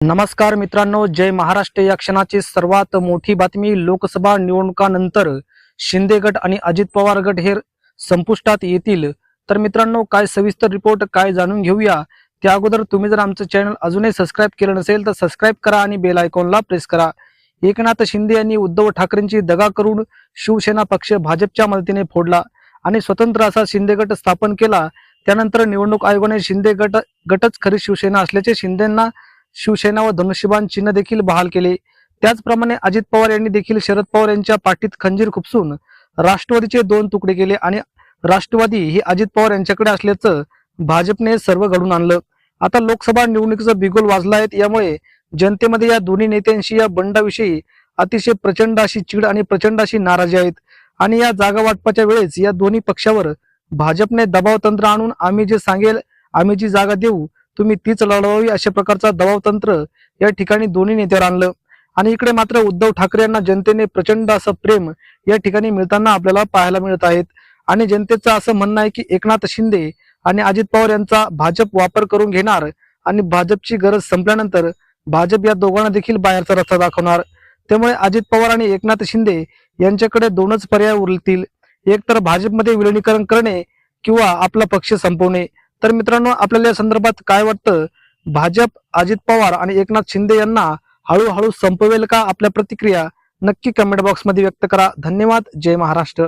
नमस्कार मित्रांनो जय महाराष्ट्र या क्षणाची सर्वात मोठी बातमी लोकसभा निवडणुकानंतर शिंदे गट आणि अजित पवार गट हे संपुष्टात येतील. तर मित्रांनो काय सविस्तर रिपोर्ट काय जाणून घेऊया? त्या अगोदर तुम्ही जर आमचं चॅनल अजूनही सबस्क्राईब केलं नसेल तर सबस्क्राईब करा आणि बेल आयकॉनला प्रेस करा. एकनाथ शिंदे यांनी उद्धव ठाकरेंची दगा करून शिवसेना पक्ष भाजपच्या मदतीने फोडला आणि स्वतंत्र असा शिंदे गट स्थापन केला. त्यानंतर निवडणूक आयोगाने शिंदे गट गटच खरी शिवसेना असल्याचे शिंदेंना शिवसेना व धनुष्यबान चिन्ह देखील बहाल केले. त्याचप्रमाणे अजित पवार यांनी देखील शरद पवार यांच्या पाठीत खंजीर खुपसून राष्ट्रवादीचे दोन तुकडे केले आणि राष्ट्रवादी ही अजित पवार यांच्याकडे असल्याचं भाजपने सर्व घडून आणलं. आता लोकसभा निवडणुकीचा बिगोल वाजला आहे यामुळे जनतेमध्ये या दोन्ही नेत्यांशी या बंडाविषयी अतिशय प्रचंड अशी चीड आणि प्रचंड अशी नाराजी आहेत. आणि या जागा वाटपाच्या वेळेस या दोन्ही पक्षावर भाजपने दबाव तंत्र आणून आम्ही जे सांगेल आम्ही जी जागा देऊ तुम्ही तीच लढवावी अशा प्रकारचा दबाव तंत्र या ठिकाणी दोन्ही नेत्यावर आणलं. आणि इकडे मात्र उद्धव ठाकरे यांना जनतेने प्रचंड असं प्रेम या ठिकाणी मिळताना आपल्याला पाहायला मिळत आहेत. आणि जनतेचं असं म्हणणं आहे की एकनाथ शिंदे आणि अजित पवार यांचा भाजप वापर करून घेणार आणि भाजपची गरज संपल्यानंतर भाजप या दोघांना देखील बाहेरचा रस्ता दाखवणार. त्यामुळे अजित पवार आणि एकनाथ शिंदे यांच्याकडे दोनच पर्याय उरतील. एक तर भाजपमध्ये विलिनीकरण करणे किंवा आपला पक्ष संपवणे. तर मित्रांनो आपल्याला या संदर्भात काय वाटतं? भाजप अजित पवार आणि एकनाथ शिंदे यांना हळूहळू संपवेल का आपल्या प्रतिक्रिया? नक्की कमेंट बॉक्समध्ये व्यक्त करा. धन्यवाद. जय महाराष्ट्र.